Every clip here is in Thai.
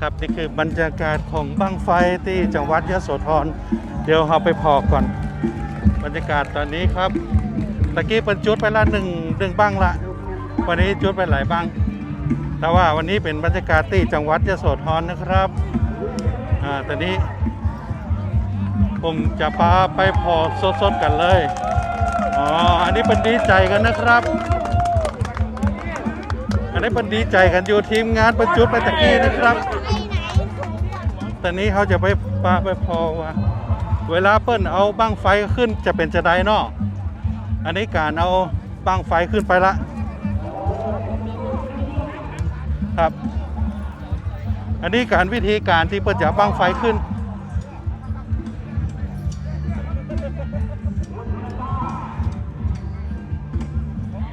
ครับนี่คือบรรยากาศของบั้งไฟที่จังหวัดยะโสธรเดี๋ยวเราไปพอก่อน บรรยากาศตอนนี้ครับตะกี้เป็นจุดไปละหนึ่งหนึ่งบั้งละวันนี้จุดไปหลายบั้งแต่ว่าวันนี้เป็นบรรยากาศที่จังหวัดยะโสธรนะครับอ่าตอนนี้ ผมจะพาไปพอสดๆกันเลยอ๋ออันนี้เป็นดีใจกันนะครับอันนี้เป็นดีใจกันอยู่ทีมงานประจุดไปตะกี้นะครับ ตอนนี้เขาจะไปปาไปพอว่าเวลาเปิ้นเอาบ้างไฟขึ้นจะเป็นจะไดเนาะอันนี้การเอาบ้างไฟขึ้นไปละครับ อันนี้การวิธีการที่เปิ้นจะเอาบ้างไฟขึ้น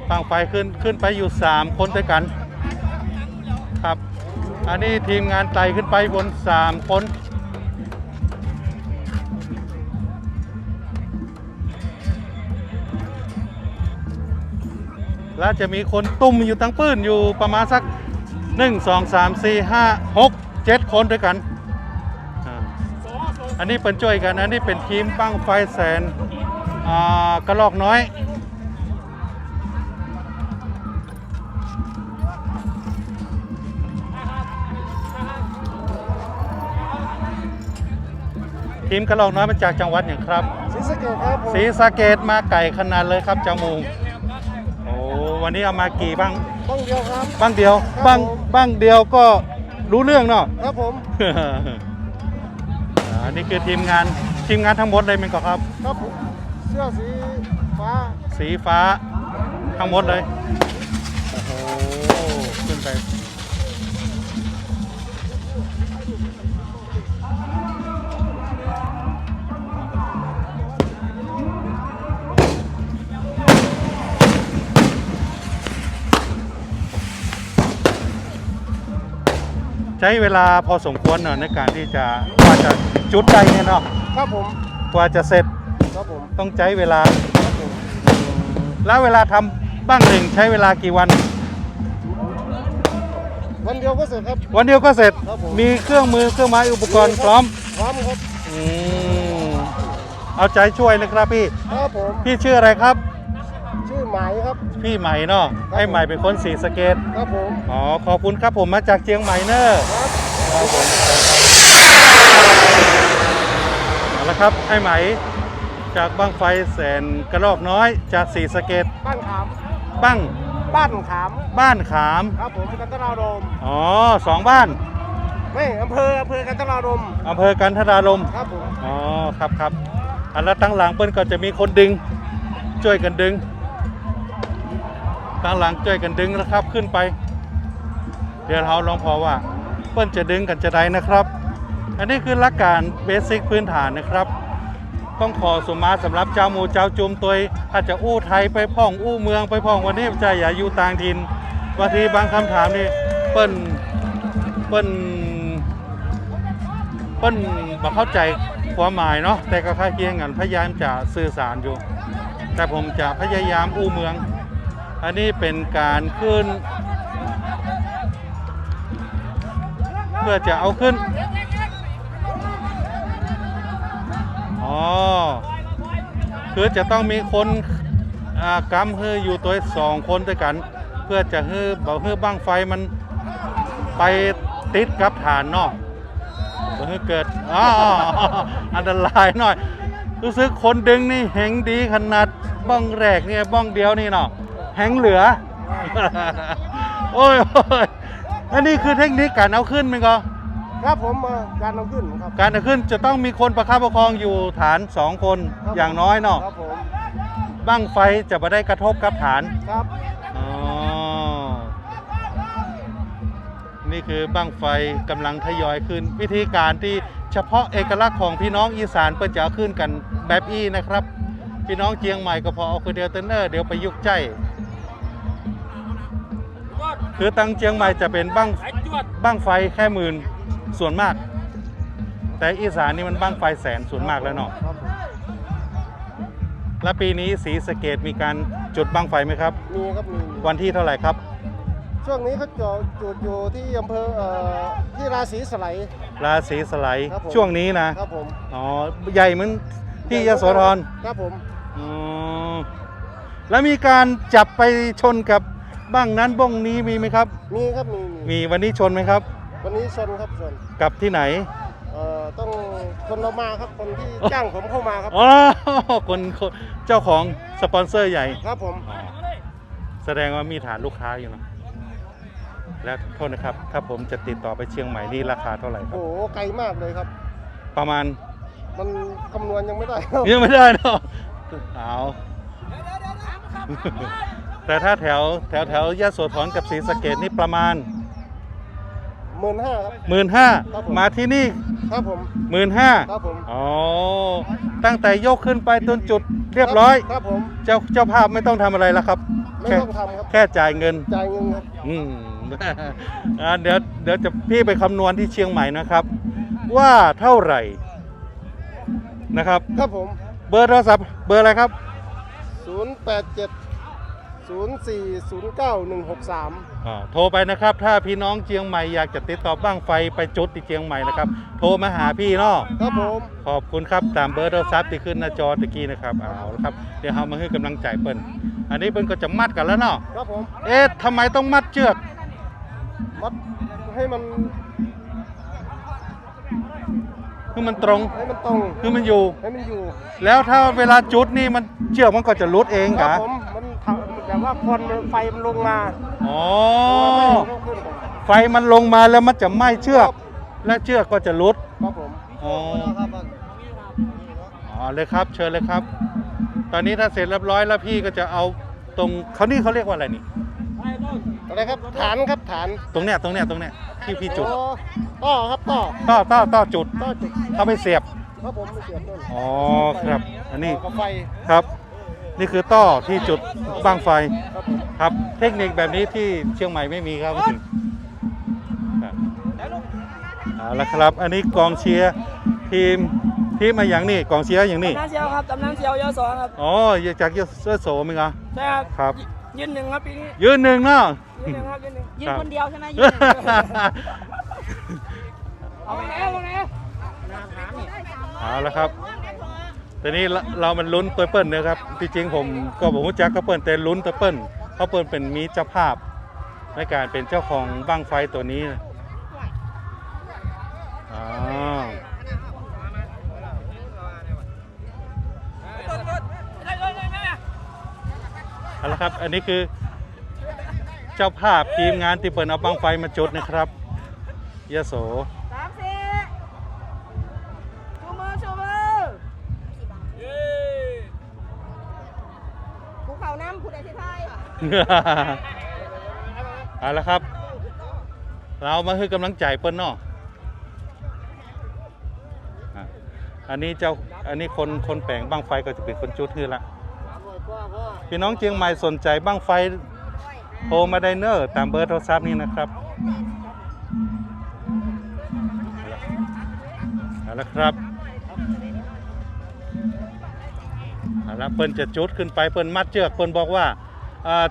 บ้างไฟขึ้นขึ้นไปอยู่ 3 คนด้วยกัน อันนี้ทีมงานไต่ขึ้นไปบน 3 คน แล้วจะมีคนตุ้มอยู่ตั้งปื้นอยู่ประมาณสัก 1 2 3 4 5 6 7 คนด้วยกัน อันนี้เป็นช่วยกัน อันนี้เป็นทีมบ้างไฟแสนอ่ากระลอกน้อย ทีมกระลอกน้อยมาจากจังหวัดอย่างครับศรีสะเกษครับผมศรีสะเกดมาไก่ขนาดเลยครับจามูกโอ้วันนี้เอามากี่บ้างบ้องเดียวครับบ้างเดียวครับบ้างผมบ้างเดียวก็รู้เรื่องเนาะครับผมอันนี้คือทีมงานทีมงานทั้งหมดเลยมั้งครับ ครับผมเสื้อสีฟ้า สีฟ้าทั้งหมดเลยโอ้โหขึ้นไป ใช้เวลาพอสมควรเนอะในการที่จะกว่าจะจุดได้เนี่ยเนาะครับผมกว่าจะเสร็จครับผมต้องใช้เวลา ครับผมแล้วเวลาทำบ้างหนึ่งใช้เวลากี่วัน วันเดียวก็เสร็จครับ วันเดียวก็เสร็จครับผม มีเครื่องมือเครื่องไม้อุปกรณ์พร้อมพร้อมครับอืมเอาใจช่วยนะครับพี่ ครับผมพี่ชื่ออะไรครับชื่อ ไหมครับ พี่ใหม่เนาะครับไอ้ใหม่เป็นคนสีสะเกตครับผมอ๋อขอบคุณครับผมมาจากเชียงใหม่เนอะครับครับผมเอาละครับไอ้ไหมจากบ้างไฟแสนกระรอกน้อยจากสีสะเกตบ้านขามบ้างบ้านขามบ้านขามครับผมกันตนาดมอ๋อสองบ้านไม่อำเภออำเภอกันตนาดมอำเภอกันทรารมครับผมอ๋อครับครับอันแล้วตั้งหลังเปิ้ลก็จะมีคนดึง ช่วยกันดึง ตั้งหลังช่วยกันดึงนะครับขึ้นไป เดี๋ยวเราลองพอว่าเปิ้ลจะดึงกันจะได้นะครับ อันนี้คือหลักการเบสิกพื้นฐานนะครับ ต้องขอสมมาสำหรับเจ้าหมูเจ้าจุมตัวอาจจะอู้ไทยไปพ่องอู้เมืองไปพ่องวันนี้จะอย่าอยู่ต่างถิ่นบางทีบางคำถามนี่เปิ้ลเปิ้ลเปิ้ลบอกเข้าใจความหมายเนาะแต่ก็ค่าเคียงกันพยายามจะสื่อสารอยู่ แต่ผมจะพยายามอู้เมือง อันนี้เป็นการขึ้น เพื่อจะเอาขึ้น อ๋อ คือจะต้องมีคนอ่ากำฮืออยู่ตัวสองคนด้วยกัน เพื่อจะฮือเบาฮือบ้างไฟมันไปติดกับฐานเนาะเออเกิดอ๋ออันตรายหน่อย รู้สึกคนดึงนี่แหงดีขนาดบ้องแรกเนี่ยบ้องเดียวนี่เนาะ แหงเหลือ โอ้ยโอ้ยอันนี้คือเทคนิคการเอาขึ้นมั้ยก็ครับผมเอ่อการเอาขึ้นครับ การเอาขึ้นจะต้องมีคนประคับประคองอยู่ฐานสองคนครับ อย่างน้อยเนาะครับผมบ้างไฟจะไม่ได้กระทบกับฐาน ครับ อ๋อ นี่คือบ้างไฟกำลังทยอยขึ้น วิธีการที่เฉพาะเอกลักษณ์ของพี่น้องอีสานเปิดจะเอาขึ้นกันแบบอี้นะครับ พี่น้องเจียงใหม่ก็พอเอาคือเดียวเตนเนอร์เดี๋ยวไปยุกใจ คือตังเจียงใหม่จะเป็นบ้างบ้างไฟแค่หมื่นส่วนมาก แต่อีสานนี่มันบ้างไฟแสนส่วนมากแล้วเนาะครับผมและปีนี้สีสะเกตมีการจุดบ้างไฟไหมครับ มีครับมีวันที่เท่าไหร่ครับ ช่วงนี้เขาจอดจุดอยู่ที่อำเภอเอ่อที่ราศีสไลยราศีสไลด์ครับผม ช่วงนี้นะครับผมอ๋อใหญ่เหมือนที่ยโสธรครับผมอ๋อแล้วมีการจับไปชนกับ บ้างนั้นบ้องนี้มีไหมครับ มีครับมีมีมีวันนี้ชนไหมครับ วันนี้ชนครับชนกับที่ไหน เอ่อต้องคนเรามาครับคนที่จ้างผมเข้ามาครับ อ๋อคนคนเจ้าของสปอนเซอร์ใหญ่ ครับผมอ๋อแสดงว่ามีฐานลูกค้าอยู่เนอะแล้วโทษนะครับ ถ้าผมจะติดต่อไปเชียงใหม่นี่ราคาเท่าไหร่ครัโอ้บโหไกลมากเลยครับ ประมาณ มันคำนวณยังไม่ได้ครับยังไม่ได้เนาะเอา แต่ถ้าแถวแถวแถวยะโสธรกับศรีสะเกดนี่ประมาณหมื่นห้าครับ หมื่นห้าครับผม มาที่นี่ครับผม หมื่นห้าครับผม อ๋อตั้งแต่ยกขึ้นไปจนจุดเรียบร้อย ครับผม เจ้าเจ้าภาพไม่ต้องทำอะไรแล้วครับ ไม่แค่ต้องทำครับ แค่จ่ายเงิน จ่ายเงินครับ อืม อ่าเดี๋ยวเดี๋ยวจะพี่ไปคำนวณที่เชียงใหม่นะครับ ว่าเท่าไหร่นะครับ ครับผม เบอร์โทรศัพท์เบอร์อะไรครับ 087 0409อ่าโทรไปนะครับ ถ้าพี่น้องเชียงใหม่อยากจะติดต่อบ้างไฟไปจุดที่เชียงใหม่นะครับ โทรมาหาพี่เนาะ163ครับผม ขอบคุณครับ ตามเบอร์โทรศัพท์ที่ขึ้นหน้าจอตะกี้นะครับเอาละครับ เดี๋ยวเรามาให้กำลังใจเปิ้นอันนี้เปิ้นก็จะมัดกันแล้วเนาะครับผม เอ๊ะทำไมต้องมัดเชือกมัดให้มันคือมันตรงให้มันตรง คือมันอยู่ ให้มันอยู่ แล้วถ้าเวลาจุดนี่มันเชือกมันก็จะรุดเองครักะบผม มันทำแต่ ว่าควันมันไฟมันลงมาอ๋อไม่ให้มันขึ้นก่อนไฟมันลงมาแล้วมันจะไหม้เชือก และเชือกก็จะรุดครับผมอ๋ออ๋อเลยครับ เชิญเลยครับ ตอนนี้ถ้าเสร็จเรียบร้อยแล้วพี่ก็จะเอาตรงเขานี่เขาเรียกว่าอะไรนี่อะไรครับฐานครับฐานตรงเนี้ยตรงเนี้ยตรงเนี้ยที่พี่จุดโอ้ต่อครับต่อต้อต้อต้อจุดต่อจุดเขาไม่เสียบครับผมไม่เสียบนู่นอ๋อครับ อันนี้ต่อกับไฟครับ นี่คือต้อที่จุดบ้างไฟครับผมครับ เทคนิคแบบนี้ที่เชียงใหม่ไม่มีครับครับเอาละครับ อันนี้กองเชียร์ทีมทีมมาอย่างนี้กองเชียร์อย่างนี้ตำนานเซียวครับตำนานเซียวยศครับอ๋อจากยโสโสมั้งเหรอใช่ครับครับ ยืนหนึ่งครับปีนี้ยืนหนึ่งเนาะยืนหนึ่งครับยืนหนึ่งยืนครับคนเดียวใช่ไหมยืนหนึ่งเอาไปแล้วเอาไปแล้วเอาละครับ ตอนนี้เรามันลุ้นตัวเปิ้ลนะครับที่จริงผมก็บอกว่าแจ็คก็เปิ้ลแต่ลุ้นตัวเปิ้ลเพราะเปิ้ลเป็นมีเจ้าภาพในการเป็นเจ้าของบ้างไฟตัวนี้อ๋อเอาละครับ อันนี้คือเจ้าภาพทีมงานที่เปิดเอาบ้างไฟมาจุดนะครับยโส เอาละครับ เรามาคือกำลังใจเปิ้ลเนาะอะอันนี้เจ้าอันนี้คนคนแปลงบ้างไฟก็จะเป็นคนจุดคือละพี่น้องเชียงใหม่สนใจบ้างไฟโทรมาได้เนอร์ตามเบอร์โทรศัพท์นี้นะครับเอาละครับเอาละเปิ้นจะจุดขึ้นไปเปิ้นมัดเชือกเปิ้นบอกว่า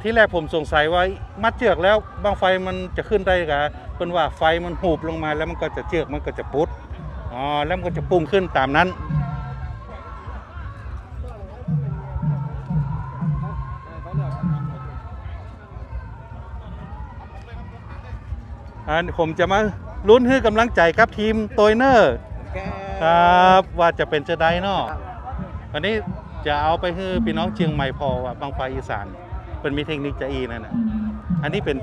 ที่แรกผมสงสัยว่ามัดเชือกแล้วบางไฟมันจะขึ้นได้กะเปิ้นว่าไฟมันหูบลงมาแล้วมันก็จะเชือกมันก็จะปุดอ๋อแล้วมันก็จะปุ่งขึ้นตามนั้นอันผมจะมาลุ้นให้กำลังใจกับทีมโตยเนอร์ครับว่าจะเป็นจะได้เนาะวันนี้จะเอาไปให้พี่น้องเชียงใหม่พอว่าบางไฟอีสาน เป็นมีเทคนิคจะอีนั่นนะอันนี้เป็น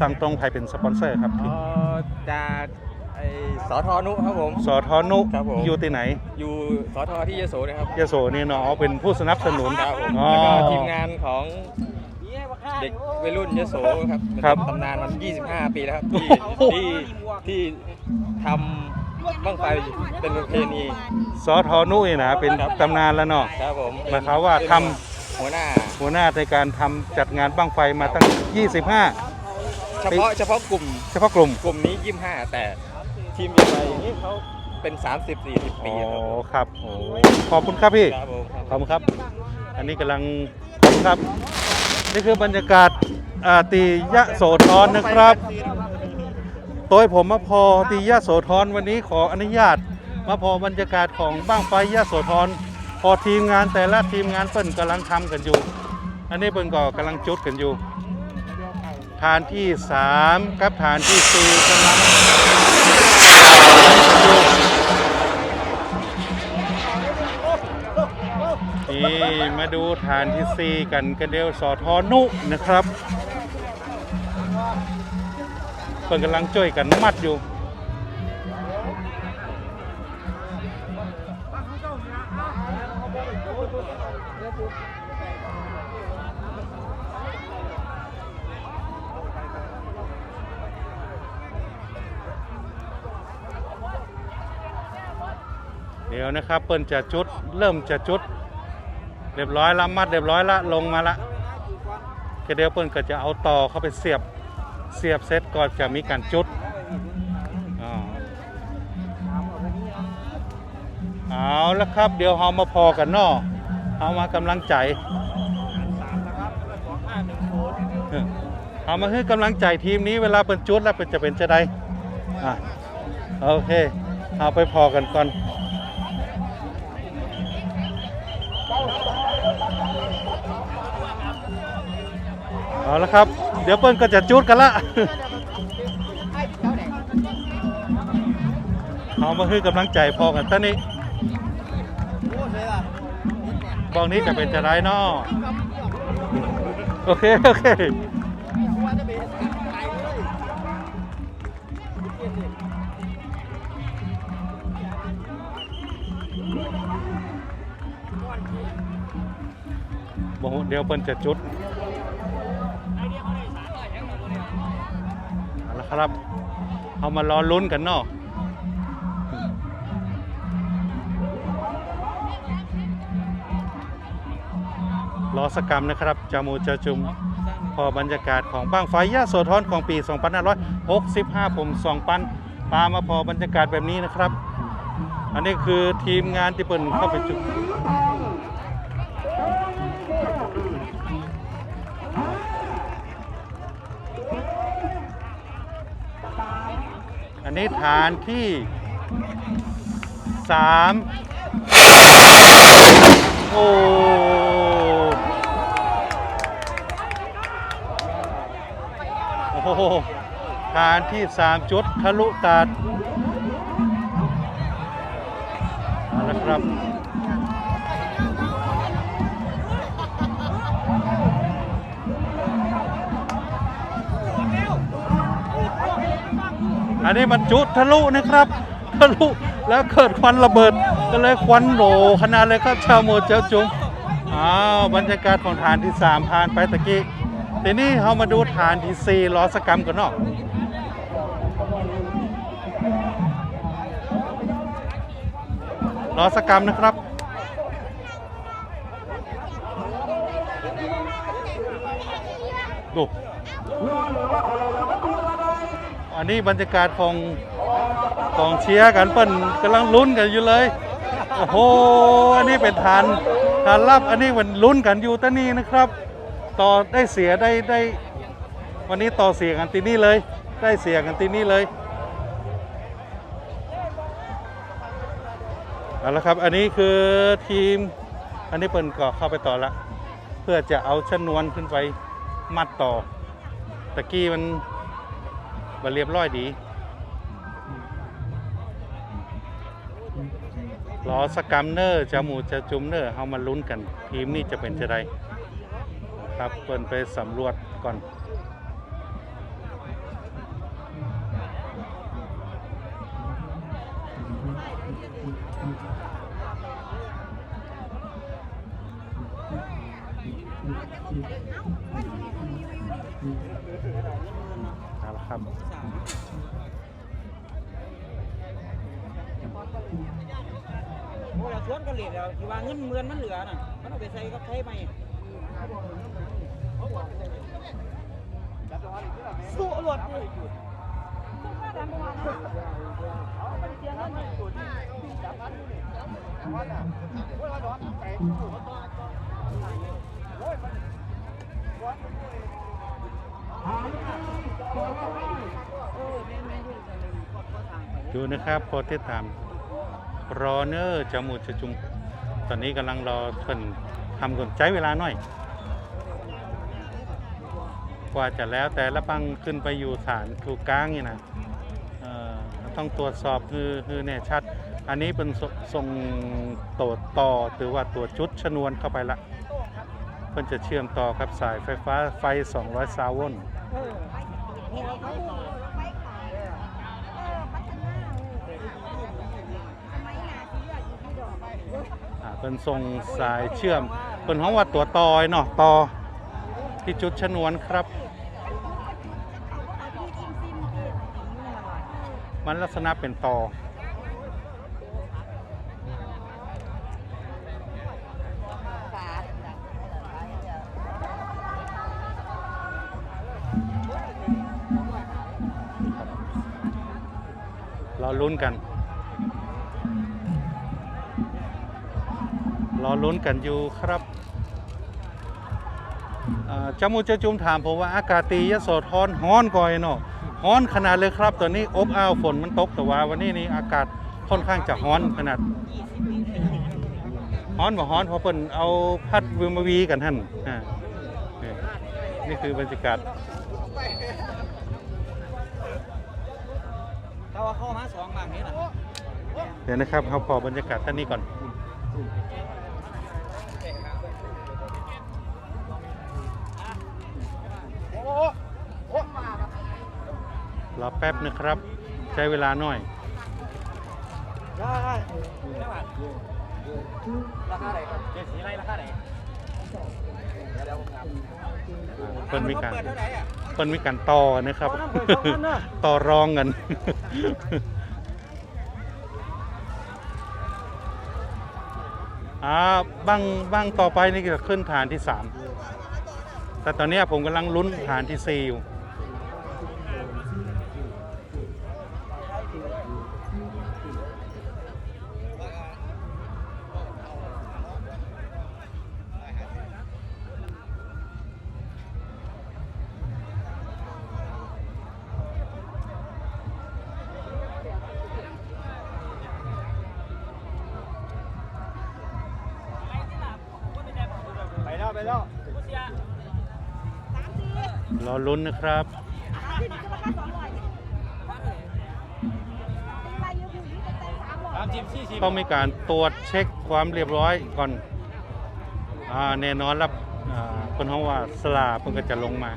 สั่งตรงใครเป็นสปอนเซอร์ครับเอ่อจากไอสอทอนุครับผม สอทอนุครับผม อยู่ที่ไหนอยู่สอทอที่ยโสนะครับยโสนี่เนาะอ๋อเป็นผู้สนับสนุนครับผมอ๋อ แล้วก็ทีมงานของเด็กวัยรุ่นยโสครับครับตำนานมัน 25 ปีแล้วครับ ที่โอ้โหที่ที่ทำบ้างไฟเป็นประเพณีสอทอนุนี่นะเป็นครับตำนานแล้วเนาะครับผมหมายความว่าท หัวหน้า หัวหน้าในการทำจัดงานบ้างไฟมาตั้ง 25 เฉพาะเฉพาะกลุ่มเฉพาะกลุ่มกลุ่มนี้25แต่ทีมใหญ่ๆนี่เขาเป็น30 40ปีอ๋อครับผมครับโอ้ขอบคุณครับพี่ ครับผมขอบคุณครับ อันนี้กำลังขอบคุณครับ นี่คือบรรยากาศอ่าตียะโสธรนะครับโดยผมมาพอตียะโสธรวันนี้ขออนุญาต มาพอบรรยากาศของบ้างไฟยะโสธร พอทีมงานแต่ละทีมงานเปิ้นกำลังทำกันอยู่ อันนี้เปิ้นก็กำลังจุดกันอยู่ฐานที่3กับฐานที่4กำลังนี่มาดูฐานที่4กันกันเดียวสอทอนุนะครับเพิ่นกำลังช่วยกันมัดอยู่ เดี๋ยวนะครับเปิ้นจะจุดเริ่มจะจุด เรียบร้อยละมัดเรียบร้อยละลงมาละก็เดี๋ยวเปิ้นก็จะเอาต่อเข้าไปเสียบเสียบเสร็จก็จะมีการจุดเอาละครับ เดี๋ยวเรามาพอกันนาะเอามากำลังใจเอามาให้กำลังใจทีมนี้เวลาเป็นจุดแล้วเป็นจะเป็นจะได้อะโอเค เอาไปพอกันก่อน เอาละครับ เดี๋ยวเปิ้ลก็จะจุดกันละเอามาคือกำลังใจพอกันตอนนี้บอกนี้จะเป็นจะไรเนาะโอเค โอเคเดี๋ยวเปิ้ลจะจุด เอาละ ครับ เอามารอลุ้นกันเนาะรอสกรรมนะครับจามูจาจุม พอบรรยากาศของบ้างไฟย่าโสธรของปี 2565 ผมสองปันปามาพอบรรยากาศแบบนี้นะครับ อันนี้คือทีมงานที่เปิ่นเข้าไปจุด นนี้ฐานที่สามโอ้โอ้โหฐานที่สามจุดทะลุตัดเอาละครับ อันนี้มันจุทะลุนะครับ ทะลุแล้วเกิดควันระเบิด ก็เลยควันโหลขนาดเลยครับชาวโมเจ้าจุงอ้าวบรรยากาศของฐานที่ 3 ผ่านไปตะกี้ทีนี้เรามาดูฐานที่ 4ล้อสกรรมกันเนาะล้อสกรรมนะครับดู อันนี้บรรยากาศของของเชียร์กันเปิ้นกำลังลุ้นกันอยู่เลย โอ้โห อันนี้เป็นฐานฐานรับ อันนี้มันลุ้นกันอยู่ตั้นี้นะครับ ต่อได้เสียได้ได้ วันนี้ต่อเสียกันตีนี่เลย ได้เสียกันตีนี่เลยเอาละครับ อันนี้คือทีม อันนี้เปิ้นก็เข้าไปต่อละ เพื่อจะเอาชนวนขึ้นไปมัดต่อตะกี้มัน มาเรียบร้อยดี รอสกรรมเนอร์จะหมูจะจุมเนอร์เฮามาลุ้นกัน ทีมนี้จะเป็นจะไดครับเปินไปสำรวจก่อน ละครับโอ้ยสวนกันเลยแล้วที่ว่าเงินเมือนมันเหลือน่ะ มันเอาไปใส่กับไทยไหมสู้อรวดเลย ดูนะครับโปรดติดตามรอเนอร์จมูกจะจุง ตอนนี้กำลังรอเพิ่นทำก่อนใช้เวลาหน่อย กว่าจะแล้วแต่ละปังขึ้นไปอยู่ฐานถูกกลางนี่นะเอ่อต้องตรวจสอบคือคือแน่ชัด อันนี้เป็นส่งตัวต่อหรือว่าตัวจุดชนวนเข้าไปละเพิ่นจะเชื่อมต่อกับสายไฟฟ้าไฟ 200 ซาวลต์ เออเห็นเขาดูไปขายเออพัฒนาเออสมัยนาสีเหลืองอยู่ที่ดอกอ่าเป็นทรงสายเชื่อมเป็นห้องว่าตัวตอยเนาะตอที่จุดชนวนครับ มันลักษณะเป็นตอ รอลุ้นกัน รอลุ้นกันอยู่ครับอ่าจมูจะจุมถามผมว่าอากาศตียโสธรฮ้อนก่อยเนาะฮ้อนขนาดเลยครับ ตอนนี้อบอ้าวฝนมันตกแต่ว่าวันนี้นี่อากาศค่อนข้างจะฮ้อนขนาดฮ้อนบ่ฮ้อนเพราะเพิ่นเอาพัดวิมวีกันท่านอ่านี่คือบรรยากาศ ถ้าว่าเข้ามาสองบางนี้นะเดี๋ยวนะครับเราพอบรรยากาศท่านนี้ก่อน รอแป๊บนะครับ ใช้เวลาหน่อย ได้ราคาไหนครับเจ็ดสีไรราคาไหน เพิ่นมีการเปิดเท่าไหร่อะเพิ่นมีการต่อนะครับ ต่อรองกันอ่าบางบางต่อไปนี่จะขึ้นฐานที่3แต่ตอนเนี้ยผมกำลังลุ้นฐานที่4อยู่ ไปแล้วไปแล้วรอลุ้นนะครับสามสิบสี่สิบต้องมีการตรวจเช็คความเรียบร้อยก่อนอ่าแน่นอนแล้วอ่าเพิ่นเฮาว่าสลาเพิ่นก็จะลงมา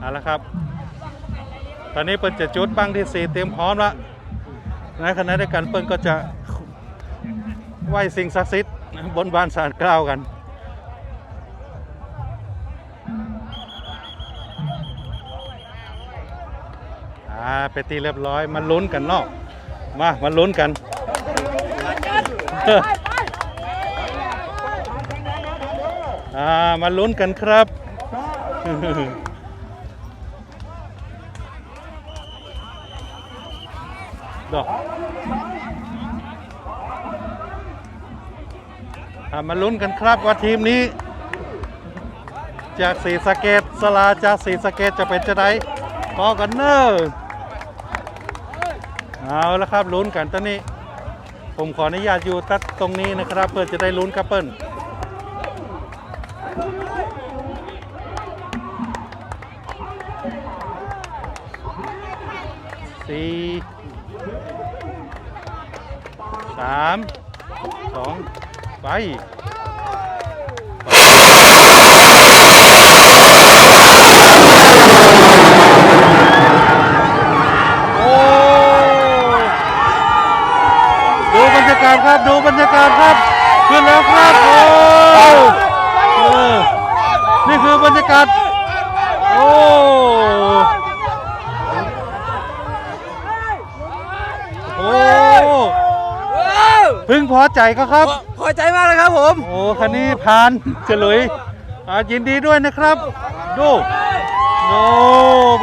เอาละครับ ตอนนี้เปิ้นจะจุดบังที่สี่เตรียมพร้อมแล้วในขณะเดียวกันเปิ้นก็จะไหว้สิ่งศักดิ์สิทธิ์บนบานสารกล่าวกันอ่าไปตีเรียบร้อยมาลุ้นกันเนาะมามาลุ้นกันอ่ามาลุ้นกันครับ ดอกอ่า มาลุ้นกันครับว่าทีมนี้ จากสีสะเกตสลาจากสีสะเกตจะเป็นจะไดพอกันเนอร์เอาละครับลุ้นกันตอนนี้ ผมขออนุญาตอยู่ตัดตรงนี้นะครับ เพื่อจะได้ลุ้นครับเปิ้ลสี่สามสองไป โอ้ดูบรรยากาศครับดูบรรยากาศครับขึ้นแล้วครับโอ้เออนี่คือบรรยากาศโอ้โอ้พึงพอใจก็ครับ พอใจมากเลยครับผม โอ้คันนี้ผ่านเฉลยอ่ายินดีด้วยนะครับ ดูโอ้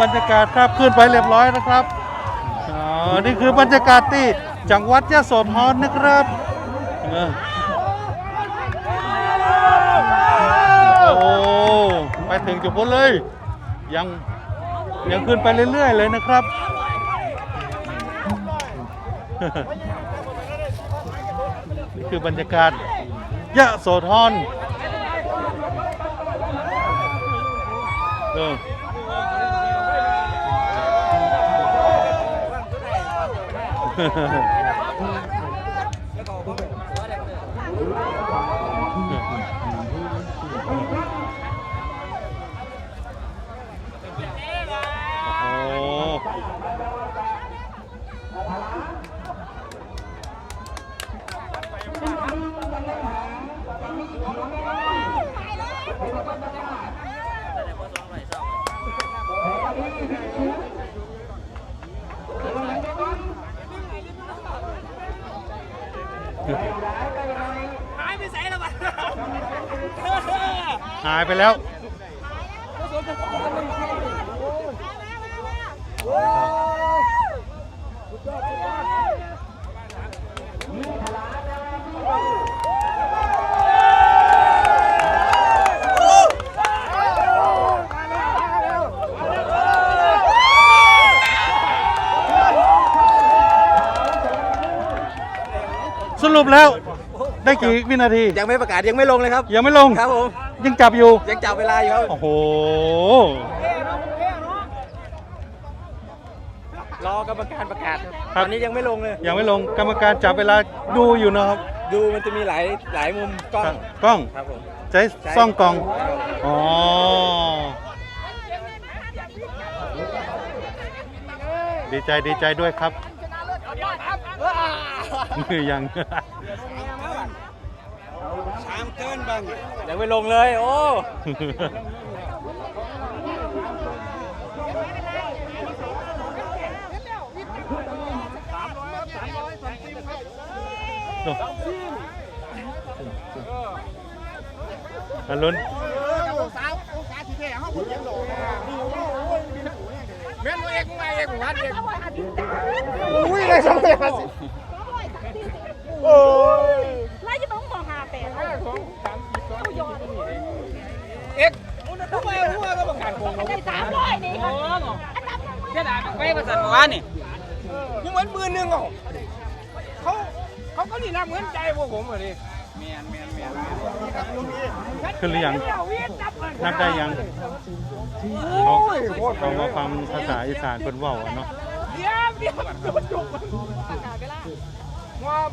บรรยากาศครับขึ้นไปเรียบร้อยนะครับเอาอนี่คือบรรยากาศที่ จังหวัดยะโสธรนะครับโอ้ไปถึงจุดพ้นเลย ยังยังขึ้นไปเรื่อย ๆ เลยนะครับนี่คือบรรยากาศยะโสธรเออ Yeah. ไปแล้วสรุปแล้วได้กี่วินาที ยังไม่ประกาศยังไม่ลงเลยครับ ยังไม่ลง ครับผม ยังจับอยู่ ยังจับเวลาอยู่ครับ โอ้โห รอกรรมการประกาศครับครัตบอนนี้ยังไม่ลงเลย ยังไม่ลงกรรมการจับเวลาดูอยู่นะครับดูมันจะมีหลายหลายมุมกล้องครับกล้องครับผมใช้ซ่องกล้องอ๋อ ดีใจดีใจด้วยครับ ยัง ยังไม่ลงเลย โอ้อรุณอุ้ยอะไรสองเมตรห้าสิบโอ้ยไล่จะต้องมองหาแปดเลย เอ็ก มึงจะต้องไปหัวก็ประกาศโกงได้สามร้อยนี่โอ้ค่ะโหอันดับหนึ่งเจ้าด่าไปประสันเมื่อวานนี่ยังเหมือนมือหนึงอะเขาเขาก็นี่นำเหมือนใจพวกผมเลยเมียนเมียนเมียนขึ้นหรือยัง นับได้ยังเขาเขามาฟังภาษาอีสานเป็นว่าวอะเนาะเดี๋ยวเดี๋ยวมันจุกว่า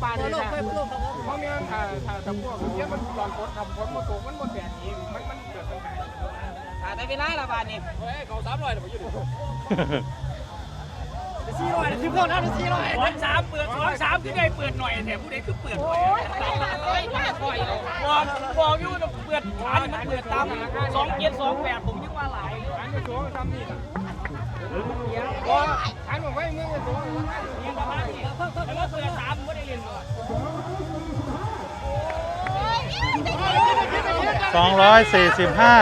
บานนี่นะเพราะเมียถ้าถ้าถ้าพวกเมียมันตอนฝนทำฝนมาตกมันหมดแดดอีกมันมันเกิดปัญหาถ้าได้ไปไหนละบานนี่เฮ้ยเขาสามร้อยเดี๋ยวมาอยู่ดิสี่ร้อยสิบคนนะสี่ร้อยสองสามเปิดสองสามคือไงเปิดหน่อยแต่ผู้ใดคือเปิดหน่อยบอกบอกอยู่ว่าเปิดฐานมันเปิดตามสองเจ็ดสองแปดผมยังว่าหลายฐานมันสูงทำนี่ สูงยังประมาณนี้แล้วก็เปิดสามไม่ได้เรียนเลยสองร้อยสี่สิบห้า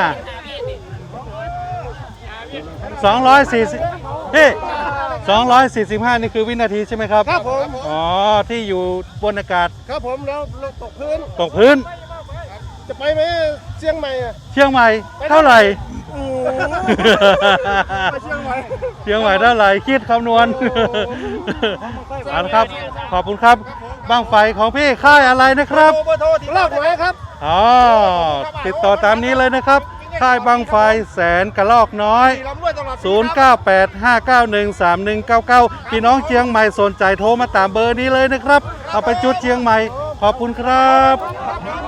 สองร้อยสี่สิบเฮ้สองร้อยสี่สิบห้านี่คือวินาทีใช่ไหมครับ ครับผม อ๋อ ที่อยู่บนอากาศ ครับผมแล้วเราตกพื้น ตกพื้น จะไปไหมเชียงใหม่อะเชียงใหม่ เท่าไหร่อืมไป เชียงใหม่เชียงใหม่เท่าไหร่คิดคำนวณเอาละครับ ขอบคุณครับบ้างไฟของพี่ค่ายอะไรนะครับโทรเบอร์โทรที่ลากไว้ครับอ๋อติดต่อตามนี้เลยนะครับ ค่ายบางไฟแสนกระลอกน้อยที่ลำด้วยตลอดปีครับ0985913199 พี่น้องเชียงใหม่สนใจโทรมาตามเบอร์นี้เลยนะครับ เอาไปจุดเชียงใหม่ ขอบคุณครับครับ